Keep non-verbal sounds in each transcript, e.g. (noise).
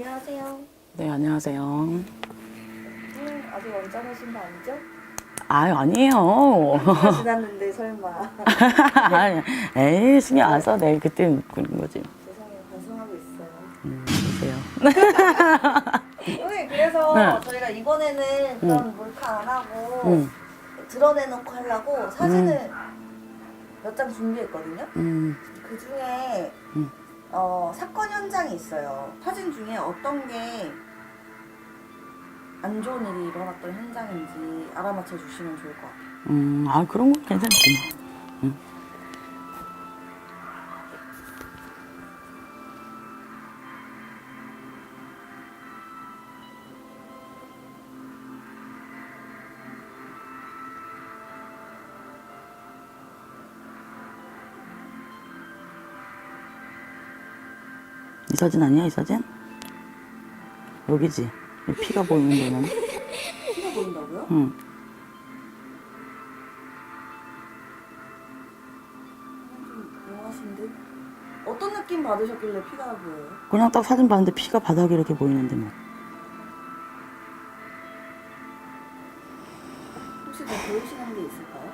안녕하세요. 네, 안녕하세요. 선생님 아직 원장하신 거 아니죠? 아유, 아니에요. 다 (laughs) 지났는데 설마. (laughs) 아니, 에이, 신경 안 써. 내가 그때 그런 거지. 죄송해요. 반성하고 있어요. 음, 보세요. (laughs) 그래서 네. 저희가 이번에는 그런 몰카 안 하고 음, 드러내놓고 하려고 사진을 몇 장 준비했거든요. 음, 그 중에 음. 어, 사건 현장이 있어요. 사진 중에 어떤 게 안 좋은 일이 일어났던 현장인지 알아맞혀 주시면 좋을 것 같아요. 음, 아, 그런 건 괜찮지. 음. 이 사진 아니야, 이 사진? 여기지. 이 피가 보이는 데는. 피가 보인다고요? 응. 어떤 느낌 받으셨길래 피가 보여요? 그냥 딱 사진 봤는데 피가 바닥에 이렇게 보이는데 뭐. 혹시 더 보이시는 게 있을까요?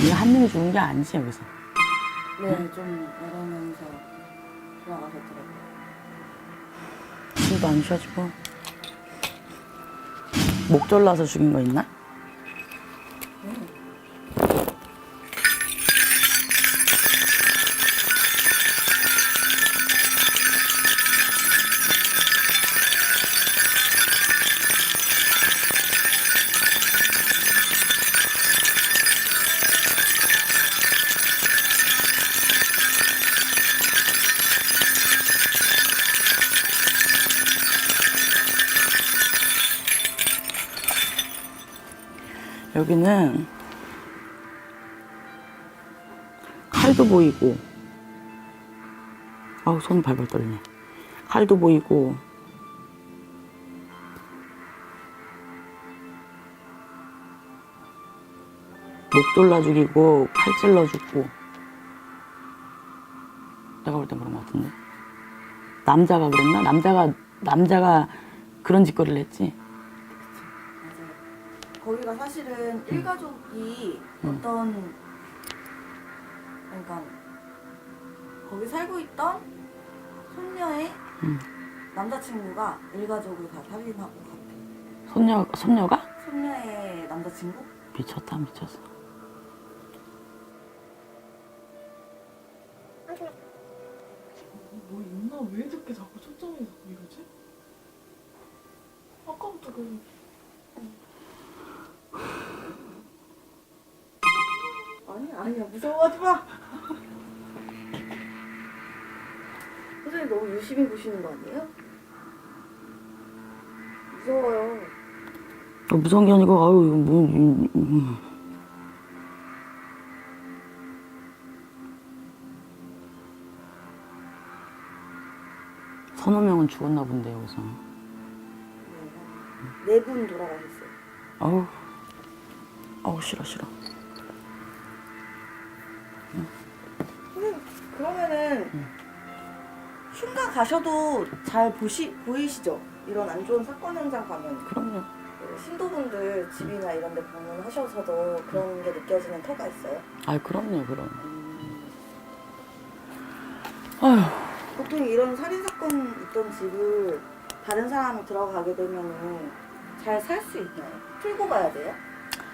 이게 한 명이 죽은 게 아니지 여기서. 네, 좀 이러면서 돌아가셨더라고요. 숨도 안 쉬어지고. 목 졸라서 죽인 거 있나? 여기는 칼도 보이고 아우 손 발발 떨리네 칼도 보이고 목 졸라 죽이고 칼 찔러 죽고 내가 볼 땐 그런 것 같은데 남자가 그랬나? 남자가 남자가 그런 짓거리를 했지. 거기가 사실은 일가족이 어떤 그러니까 거기 살고 있던 손녀의 음. 남자친구가 일가족을 다 살인하고 갔대. 손녀 손녀가 손녀의 남자친구? 미쳤다 미쳤어. 뭐 있나? 왜 이렇게 자꾸 초점이 자꾸 이러지? 아까부터 계속 아니 아니야 무서워하지 마. 선생님 너무 유심히 보시는 거 아니에요? 무서워요. 아, 무서운 게 아니고 아유 이거 뭐 음, 음. 서너 명은 죽었나 본데 여기서. 네 분 돌아가셨어요. 아우 아우 싫어 싫어. 선생님 그러면은 흉가 가셔도 잘 보시 보이시죠? 이런 안 좋은 사건 현장 가면 그럼요. 그 신도분들 집이나 이런 데 방문하셔서도 그런 게 느껴지는 터가 있어요? 아 그럼요 그럼. 아휴 보통 이런 살인 사건 있던 집을 다른 사람이 들어가게 되면은 잘 살 수 있나요? 풀고 가야 돼요?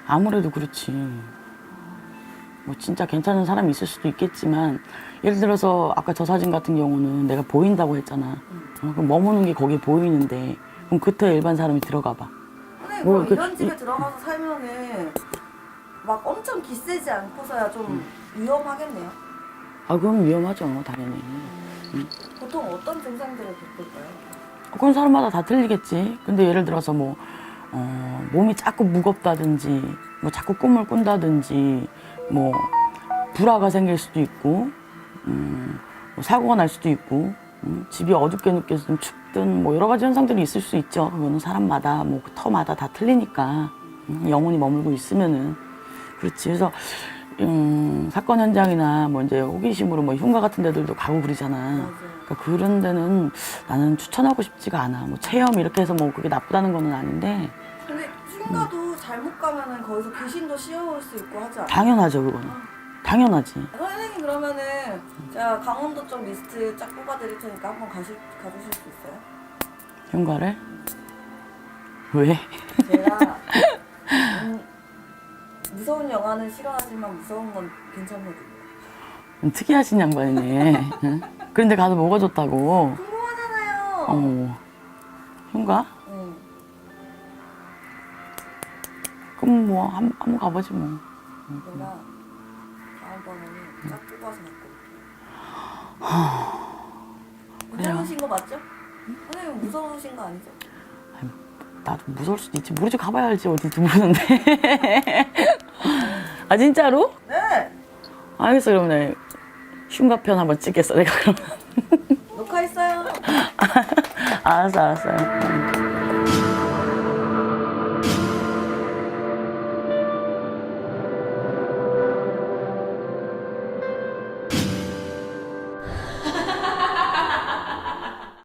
아무래도 그렇지. 뭐 진짜 괜찮은 사람이 있을 수도 있겠지만 예를 들어서 아까 저 사진 같은 경우는 내가 보인다고 했잖아. 어, 그럼 머무는 게 거기 보이는데 그럼 그때 일반 사람이 들어가 봐. 선생님 뭐 그럼 그- 이런 집에 들어가서 살면은 막 엄청 기세지 않고서야 좀 위험하겠네요. 아 그럼 위험하죠 당연히. 보통 어떤 증상들을 겪을까요? 그건 사람마다 다 틀리겠지. 근데 예를 들어서 뭐 어, 몸이 자꾸 무겁다든지 뭐 자꾸 꿈을 꾼다든지 뭐 불화가 생길 수도 있고 음, 뭐 사고가 날 수도 있고 음, 집이 어둡게 느껴지든 춥든 뭐 여러 가지 현상들이 있을 수 있죠. 그거는 사람마다 뭐 그 터마다 다 틀리니까 음, 영혼이 머물고 있으면은 그렇지. 그래서 음, 사건 현장이나 뭐 이제 호기심으로 뭐 흉가 같은 데들도 가고 그러잖아. 그러니까 그런 데는 나는 추천하고 싶지가 않아. 뭐 체험 이렇게 해서 뭐 그게 나쁘다는 거는 아닌데 근데 흉가도 잘못 가면은 거기서 귀신도 씌워올 수 있고 하지 않아요? 당연하죠 그거는. 당연하지. 선생님 그러면은 제가 강원도 쪽 리스트 쫙 뽑아드릴 테니까 한번 가실, 가주실 수 있어요? 흉가를 왜? 제가 (laughs) 음, 무서운 영화는 싫어하지만 무서운 건 괜찮거든요. 좀 특이하신 양반이네. 응? 그런데 가서 뭐가 좋다고? 궁금하잖아요. 어. 흉가? 응. 그럼 뭐 한, 한번 가보지 뭐. 내가 다음번에는 쫙 뽑아서 갖고. 괜찮으신 거 맞죠? 선생님 무서우신 거 아니죠? 나도 무서울 수도 있지. 모르지 가봐야 알지 어딘지 모르는데. (laughs) 아 진짜로? 네! 알겠어 그러면 내가 흉가편 한번 찍겠어 내가 그러면. 녹화했어요. (laughs) 알았어 알았어요. 응.